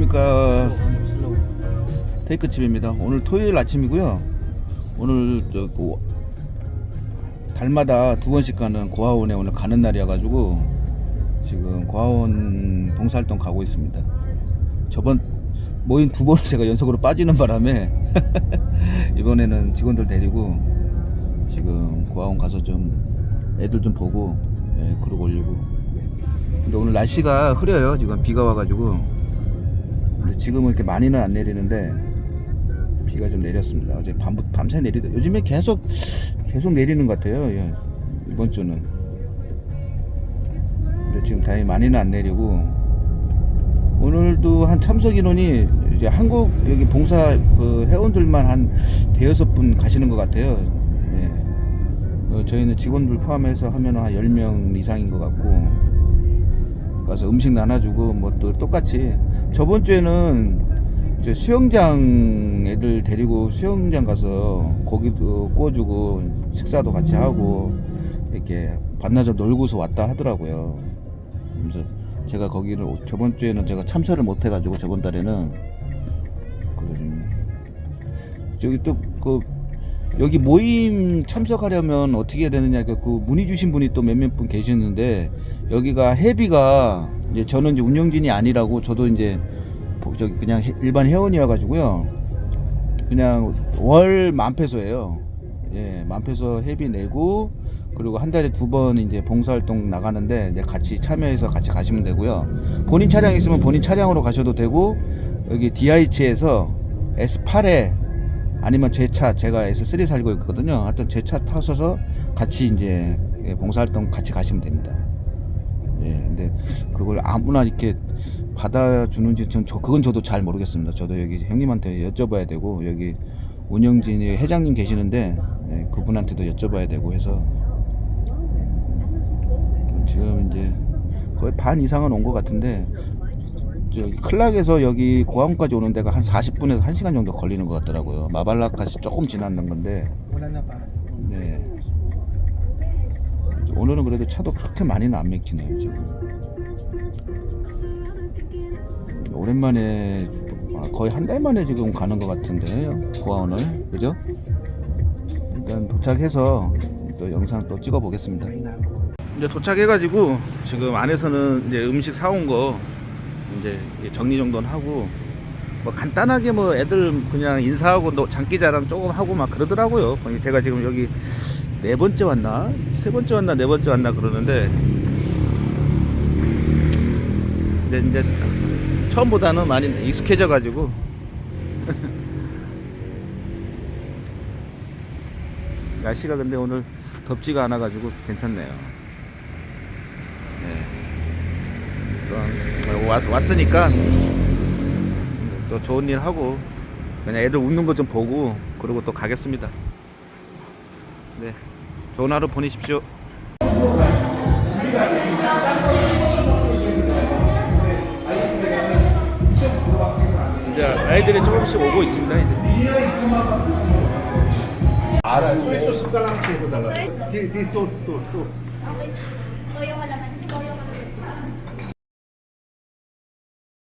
안녕하십니까. 테이크집입니다. 오늘 토요일 아침이고요. 오늘 저 그, 달마다 두 번씩 가는 고아원에 오늘 가는 날이어 가지고 지금 고아원 봉사활동 가고 있습니다. 저번 모임 두 번 제가 연속으로 빠지는 바람에 이번에는 직원들 데리고 지금 고아원 가서 좀 애들 좀 보고 예, 그러고 올리고. 근데 오늘 날씨가 흐려요. 지금 비가 와가지고 지금은 이렇게 많이는 안 내리는데 비가 좀 내렸습니다 어제 밤, 밤새 내리다 요즘에 계속 계속 내리는 것 같아요 예, 이번 주는 근데 지금 다행히 많이는 안 내리고 오늘도 한 참석 인원이 이제 한국 여기 봉사 그 회원들만 한 대여섯 분 가시는 것 같아요. 예. 어, 저희는 직원들 포함해서 하면 한 10명 이상인 것 같고 가서 음식 나눠주고 뭐 또 똑같이 저번 주에는 저 수영장 애들 데리고 수영장 가서 고기도 구워주고 식사도 같이 하고 이렇게 반나절 놀고서 왔다 하더라고요. 그래서 제가 거기를 오- 저번 주에는 제가 참석을 못 해가지고 저번 달에는 그 좀- 저기 또그 여기 모임 참석하려면 어떻게 해야 되느냐 그, 그 문의 주신 분이 또 몇몇 분 계시는데 여기가 회비가 이제 저는 이제 운영진이 아니라고 저도 이제 보- 저기 그냥 해- 일반 회원이어 가지고요. 그냥 월 만페소예요. 예 만페소 회비 내고 그리고 한 달에 두 번 이제 봉사활동 나가는데 이제 같이 참여해서 같이 가시면 되고요. 본인 차량 있으면 본인 차량으로 가셔도 되고 여기 DIH에서 S8에 아니면 제 차 제가 S3 살고 있거든요. 하여튼 제 차 타셔서 같이 이제 예, 봉사활동 같이 가시면 됩니다. 예, 근데 그걸 아무나 이렇게 받아주는지 전 저 그건 저도 잘 모르겠습니다. 저도 여기 형님한테 여쭤봐야 되고 여기 운영진이 회장님 계시는데 예, 그분한테도 여쭤봐야 되고 해서 지금 이제 거의 반 이상은 온 것 같은데 저기 클락에서 여기 고항까지 오는 데가 한 40분에서 1시간 정도 걸리는 것 같더라고요. 마발라까지 조금 지났는 건데. 네. 오늘은 그래도 차도 그렇게 많이는 안 막히네요, 지금. 오랜만에 아, 거의 한 달 만에 지금 가는 것 같은데 고아원을 그죠? 일단 도착해서 또 영상 또 찍어 보겠습니다. 이제 도착해가지고 지금 안에서는 이제 음식 사온 거 이제 정리 정돈 하고 뭐 간단하게 뭐 애들 그냥 인사하고 너 장기자랑 조금 하고 막 그러더라고요. 제가 지금 여기 네 번째 왔나 세 번째 왔나 네 번째 왔나 그러는데 근데 이제 처음보다는 많이 익숙해져 가지고 날씨가 근데 오늘 덥지가 않아 가지고 괜찮네요. 네. 또 왔, 왔으니까 또 좋은 일 하고 그냥 애들 웃는 거 좀 보고 그러고 또 가겠습니다. 네, 좋은 하루 보내십시오. 이제 아이들이 조금씩 오고 있습니다. 이제. Di, di sauce to, sauce. Okay. Toyo halaman